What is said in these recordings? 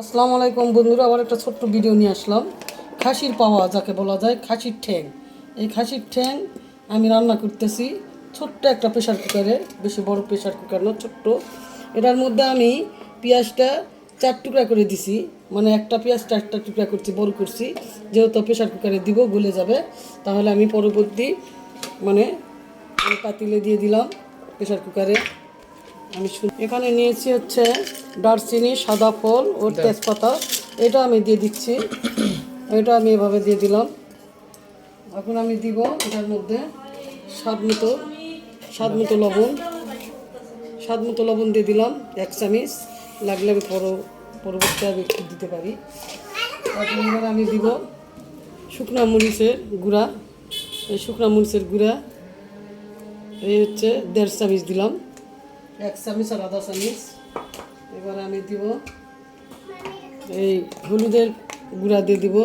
আসসালামু আলাইকুম বন্ধুরা, আবার একটা ছোট্ট ভিডিও নিয়ে আসলাম। খাসির পাওয়া যাকে বলা যায় খাসির ঠ্যাং। এই খাসির ঠ্যাং আমি রান্না করতেছি ছোট্ট একটা প্রেশার কুকারে বেশি বড় প্রেশার কুকার না, ছোট্ট। এটার মধ্যে আমি পেঁয়াজটা চার টুকরা করে দিছি। মানে একটা পেঁয়াজ চারটা টুকরা করছি, বড় করছি। যেহেতু প্রেশার কুকারে দিব, গলে যাবে। তাহলে আমি পরবর্তী মানে পাতিলে দিয়ে দিলাম প্রেশার কুকারে আমি শুন- এখানে নিয়েছি হচ্ছে দারচিনি সাদা ফল ও তেজপাতা। এটা আমি দিয়ে দিচ্ছি। এটা আমি এভাবে দিয়ে দিলাম। এখন আমি দিব এটার মধ্যে স্বাদ মতো স্বাদ মতো লবণ। স্বাদ মতো লবণ দিয়ে দিলাম এক চামিচ। লাগলে আমি পর পরবর্তী আমি একটু দিতে পারি। এখন এবার আমি দিব শুকনা মরিচের গুঁড়া। এই শুকনা মরিচের গুঁড়া এই হচ্ছে দেড় চামিচ দিলাম। এক চামিচ আর আধা চামিচ। এবার আমি দিব এই হলুদের গুঁড়া দিয়ে দিব।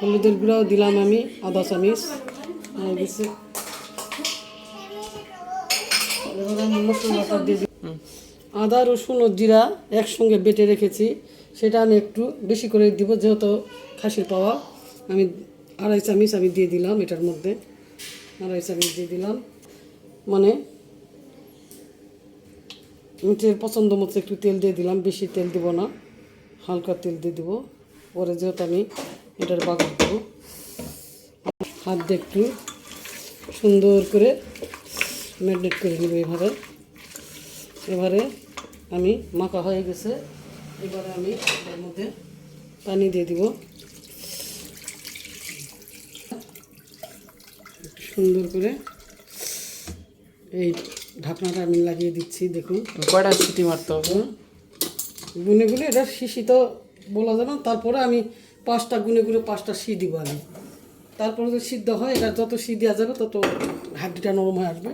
হলুদের গুঁড়াও দিলাম আমি আধা চামিচ। গেছে। এবার আমি মশলাটা দিয়ে দিব। আদা রসুন ও জিরা একসঙ্গে বেটে রেখেছি। সেটা আমি একটু বেশি করে দিব যেহেতু খাসির পাওয়া। আমি আড়াই চামিচ আমি দিয়ে দিলাম এটার মধ্যে। আড়াই চামিচ দিয়ে দিলাম। মানে মিটের পছন্দ মতো একটু তেল দিয়ে দিলাম, বেশি তেল দিব না, হালকা তেল দিয়ে দিব। পরে যেহেতু আমি এটার বাগার দেবো, হাত দিয়ে একটু সুন্দর করে ম্যারিনেট করে নেব এভাবে। এবারে আমি মাখা হয়ে গেছে, এবারে আমি এর মধ্যে পানি দিয়ে দিব। সুন্দর করে এই ঢাকনাটা আমি লাগিয়ে দিচ্ছি দেখুন। কয়টা সিটি মারতে হবে? গুনে গুনে এটা শিশি তো বলা যাবে না তারপরে আমি পাঁচটা গুনে গুনে পাঁচটা শি দিব আমি। তারপরে যদি সিদ্ধ হয় এটা যত সি দেওয়া যাবে তত হাড্ডিটা নরম হয়ে আসবে।